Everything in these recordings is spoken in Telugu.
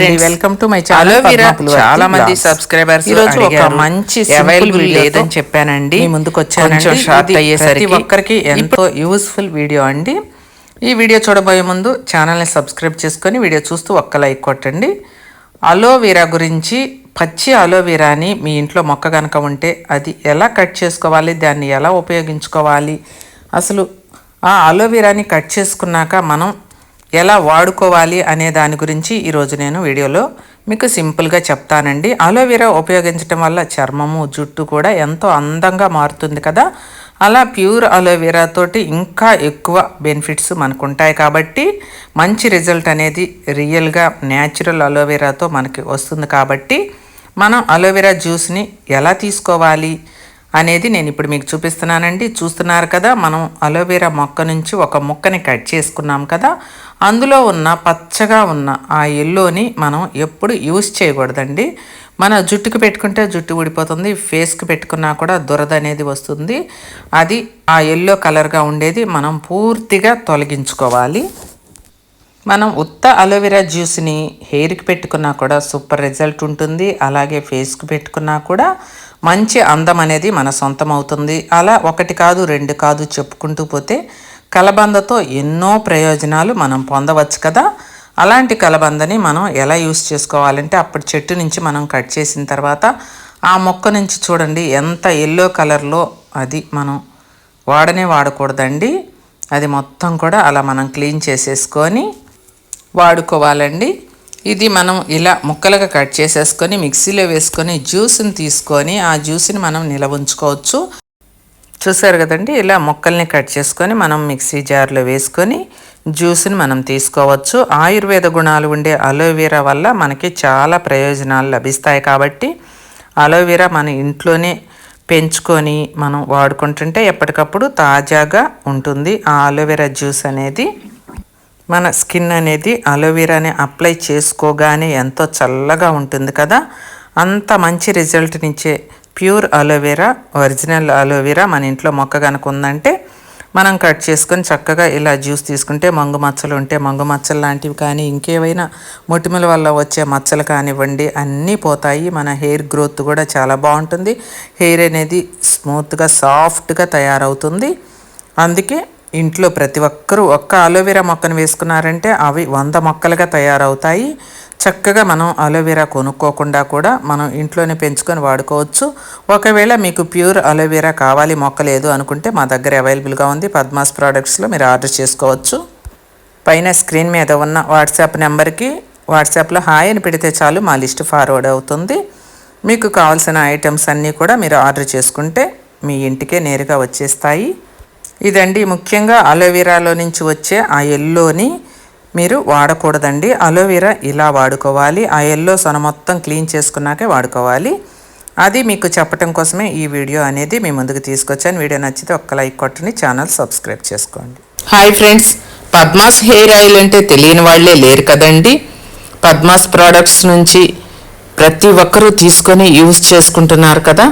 వెల్కమ్ టు మై అలోవెరా చాలా మంది సబ్స్క్రైబర్స్ ఈ రోజు ఒక మంచి అవైలబుల్ లేదని చెప్పానండి. ముందుకు వచ్చానండి. కొంచెం షార్ట్ అయ్యేసరికి ఒక్కరికి ఎంతో యూస్ఫుల్ వీడియో అండి. ఈ వీడియో చూడబోయే ముందు ఛానల్ని సబ్స్క్రైబ్ చేసుకొని వీడియో చూస్తూ ఒక్క లైక్ కొట్టండి. అలోవెరా గురించి పచ్చి అలోవెరాని మీ ఇంట్లో మొక్క కనుక ఉంటే అది ఎలా కట్ చేసుకోవాలి? దాన్ని ఎలా ఉపయోగించుకోవాలి? అసలు ఆ అలోవెరాని కట్ చేసుకున్నాక మనం ఎలా వాడుకోవాలి అనే దాని గురించి ఈరోజు నేను వీడియోలో మీకు సింపుల్గా చెప్తానండి. అలోవెరా ఉపయోగించడం వల్ల చర్మము జుట్టు కూడా ఎంతో అందంగా మారుతుంది కదా. అలా ప్యూర్ అలోవెరా తోటి ఇంకా ఎక్కువ బెనిఫిట్స్ మనకు ఉంటాయి కాబట్టి మంచి రిజల్ట్ అనేది రియల్గా న్యాచురల్ అలోవెరాతో మనకి వస్తుంది కాబట్టి మనం అలోవెరా జ్యూస్ని ఎలా తీసుకోవాలి అనేది నేను ఇప్పుడు మీకు చూపిస్తున్నానండి. చూస్తున్నారు కదా మనం అలోవెరా మొక్క నుంచి ఒక ముక్కని కట్ చేసుకున్నాం కదా అందులో ఉన్న పచ్చగా ఉన్న ఆ ఎల్లోని మనం ఎప్పుడు యూస్ చేయకూడదండి. మన జుట్టుకు పెట్టుకుంటే జుట్టు ఊడిపోతుంది ఫేస్కి పెట్టుకున్నా కూడా దురద అనేది వస్తుంది. అది ఆ ఎల్లో కలర్గా ఉండేది మనం పూర్తిగా తొలగించుకోవాలి. మనం ఉత్త అలోవెరా జ్యూస్ని హెయిర్కి పెట్టుకున్నా కూడా సూపర్ రిజల్ట్ ఉంటుంది. అలాగే ఫేస్కి పెట్టుకున్నా కూడా మంచి అందం అనేది మన సొంతం అవుతుంది అలా ఒకటి కాదు రెండు కాదు చెప్పుకుంటూ పోతే కలబందతో ఎన్నో ప్రయోజనాలు మనం పొందవచ్చు కదా? అలాంటి కలబందని మనం ఎలా యూస్ చేసుకోవాలంటే అప్పుడు చెట్టు నుంచి మనం కట్ చేసిన తర్వాత ఆ మొక్క నుంచి చూడండి ఎంత ఎల్లో కలర్లో అది మనం వాడనే వాడకూడదండి. అది మొత్తం కూడా అలా మనం క్లీన్ చేసేసుకొని వాడుకోవాలండి. ఇది మనం ఇలా ముక్కలుగా కట్ చేసేసుకొని మిక్సీలో వేసుకొని జ్యూస్ని తీసుకొని ఆ జ్యూస్ని మనం నిలవ ఉంచుకోవచ్చు. చూసారు కదండి? ఇలా ముక్కల్ని కట్ చేసుకొని మనం మిక్సీ జార్లో వేసుకొని జ్యూస్ని మనం తీసుకోవచ్చు. ఆయుర్వేద గుణాలు ఉండే అలోవెరా వల్ల మనకి చాలా ప్రయోజనాలు లభిస్తాయి కాబట్టి అలోవెరా మన ఇంట్లోనే పెంచుకొని మనం వాడుకుంటుంటే ఎప్పటికప్పుడు తాజాగా ఉంటుంది. ఆ అలోవెరా జ్యూస్ అనేది మన స్కిన్ అనేది అలోవెరాని అప్లై చేసుకోగానే ఎంతో చల్లగా ఉంటుంది కదా? అంత మంచి రిజల్ట్నిచ్చే pure aloe vera original aloe vera మన ఇంట్లో మొక్క కనుక ఉందంటే మనం కట్ చేసుకొని చక్కగా ఇలా జ్యూస్ తీసుకుంటే మంగు మచ్చలు ఉంటే మంగు మచ్చలు లాంటివి కానీ ఇంకేవైనా మొటిమల వల్ల వచ్చే మచ్చలు కానివ్వండి అన్నీ పోతాయి. మన హెయిర్ గ్రోత్ కూడా చాలా బాగుంటుంది. హెయిర్ అనేది స్మూత్గా సాఫ్ట్గా తయారవుతుంది. అందుకే ఇంట్లో ప్రతి ఒక్కరూ ఒక్క అలోవెరా మొక్కను వేసుకున్నారంటే అవి వంద మొక్కలుగా తయారవుతాయి. చక్కగా మనం అలోవెరా కొనుక్కోకుండా కూడా మనం ఇంట్లోనే పెంచుకొని వాడుకోవచ్చు. ఒకవేళ మీకు ప్యూర్ అలోవెరా కావాలి మొక్క లేదు అనుకుంటే మా దగ్గర అవైలబుల్గా ఉంది. పద్మాస్ ప్రోడక్ట్స్లో మీరు ఆర్డర్ చేసుకోవచ్చు. పైన స్క్రీన్ మీద ఉన్న వాట్సాప్ నెంబర్కి వాట్సాప్లో హాయ్ అని పెడితే చాలు మా లిస్ట్ ఫార్వర్డ్ అవుతుంది. మీకు కావాల్సిన ఐటమ్స్ అన్నీ కూడా మీరు ఆర్డర్ చేసుకుంటే మీ ఇంటికే నేరుగా వచ్చేస్తాయి. ఇదండి ముఖ్యంగా అలోవెరాలో నుంచి వచ్చే ఆ ఎల్లోని మీరు వాడకూడదండి. అలోవెరా ఇలా వాడుకోవాలి. ఆ ఎల్లో సొన మొత్తం క్లీన్ చేసుకున్నాకే వాడుకోవాలి. అది మీకు చెప్పటం కోసమే ఈ వీడియో అనేది మీ ముందుకు తీసుకొచ్చాను. వీడియో నచ్చితే ఒక్క లైక్ కొట్టని ఛానల్ సబ్స్క్రైబ్ చేసుకోండి. Hi friends Padmas hair oil అంటే తెలియని వాళ్ళే లేరు కదండి. పద్మాస్ ప్రోడక్ట్స్ నుంచి ప్రతి ఒక్కరూ తీసుకొని యూజ్ చేసుకుంటున్నారు కదా.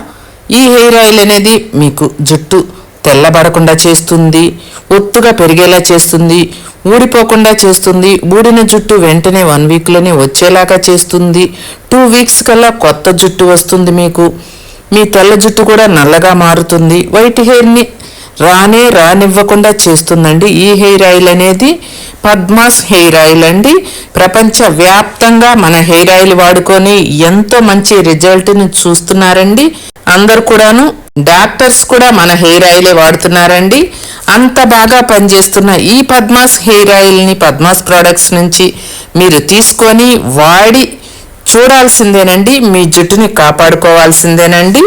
ఈ హెయిర్ ఆయిల్ అనేది మీకు జుట్టు తెల్లబడకుండా చేస్తుంది ఒత్తుగా పెరిగేలా చేస్తుంది ఊడిపోకుండా చేస్తుంది ఊడిన జుట్టు వెంటనే వన్ వీక్లోనే వచ్చేలాగా చేస్తుంది. టూ వీక్స్ కల్లా కొత్త జుట్టు వస్తుంది మీకు. మీ తెల్ల జుట్టు కూడా నల్లగా మారుతుంది. వైట్ హెయిర్ని రానే రానివ్వకుండా చేస్తుందండి. ఈ హెయిర్ ఆయిల్ అనేది పద్మాస్ హెయిర్ ఆయిల్ అండి. ప్రపంచ వ్యాప్తంగా మన హెయిర్ ఆయిల్ వాడుకొని ఎంతో మంచి రిజల్ట్ని చూస్తున్నారండి. అందరు కూడాను డాక్టర్స్ కూడా మన హెయిర్ ఆయిలే వాడుతున్నారండి. అంత బాగా పనిచేస్తున్న ఈ పద్మాస్ హెయిర్ ఆయిల్ని పద్మాస్ ప్రోడక్ట్స్ నుంచి మీరు తీసుకొని వాడి చూడాల్సిందేనండి. మీ జుట్టుని కాపాడుకోవాల్సిందేనండి.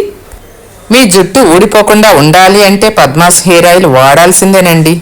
మీ జుట్టు ఊడిపోకుండా ఉండాలి అంటే పద్మాస్ హెయిర్ ఆయిల్ వాడాల్సిందేనండి.